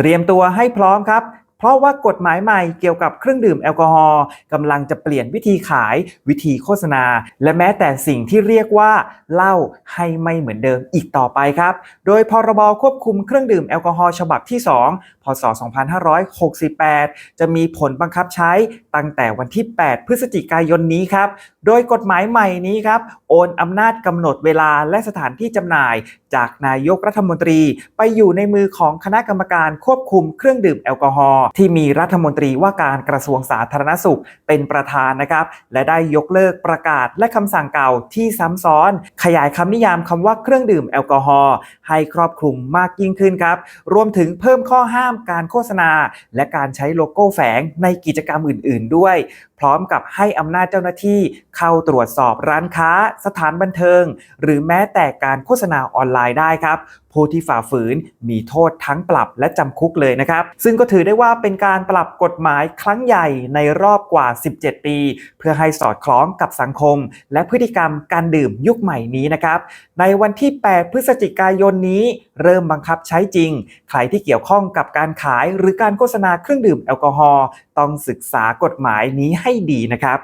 เตรียมตัวให้พร้อมครับ เพราะว่ากฎหมายใหม่เกี่ยวกับเครื่องดื่มแอลกอฮอล์กำลังจะเปลี่ยนวิธีขายวิธีโฆษณา และแม้แต่สิ่งที่เรียกว่าเหล้าให้ไม่เหมือนเดิมอีกต่อไปครับ โดยพรบควบคุมเครื่องดื่มแอลกอฮอล์ฉบับที่ 2 พศ 2568 จะมีผลบังคับใช้ตั้งแต่วันที่ 8 พฤศจิกายนนี้ครับ โดยกฎหมายใหม่นี้ครับโอนอำนาจกำหนดเวลาและสถานที่จำหน่าย จากนายกรัฐมนตรี ไปอยู่ในมือของคณะกรรมการควบคุมเครื่องดื่มแอลกอฮอล์ที่มีรัฐมนตรีว่าการกระทรวงสาธารณสุขเป็นประธานนะครับ และได้ยกเลิกประกาศและคำสั่งเก่าที่ซ้ำซ้อน ขยายคำนิยามคำว่าเครื่องดื่มแอลกอฮอล์ให้ครอบคลุมมากยิ่งขึ้นครับ รวมถึงเพิ่มข้อห้ามการโฆษณา และการใช้โลโก้แฝงในกิจกรรมอื่น ๆ ด้วย พร้อมกับให้อำนาจเจ้าหน้าที่เข้าตรวจสอบร้านค้า สถานบันเทิง หรือแม้แต่การโฆษณาออนไลน์ได้ครับ ผู้ที่ฝ่าฝืนมีโทษทั้งปรับและจำคุกเลยนะครับ ซึ่งก็ถือได้ว่าเป็นการปรับกฎหมายครั้งใหญ่ในรอบกว่า 17 ปี เพื่อให้สอดคล้องกับสังคม และพฤติกรรมการดื่มยุคใหม่นี้นะครับ ในวันที่ 8 พฤศจิกายนนี้ เริ่มบังคับใช้จริง ใครที่เกี่ยวข้องกับการขายหรือการโฆษณาเครื่องดื่มแอลกอฮอล์ต้องศึกษากฎหมายนี้ให้ดีนะครับ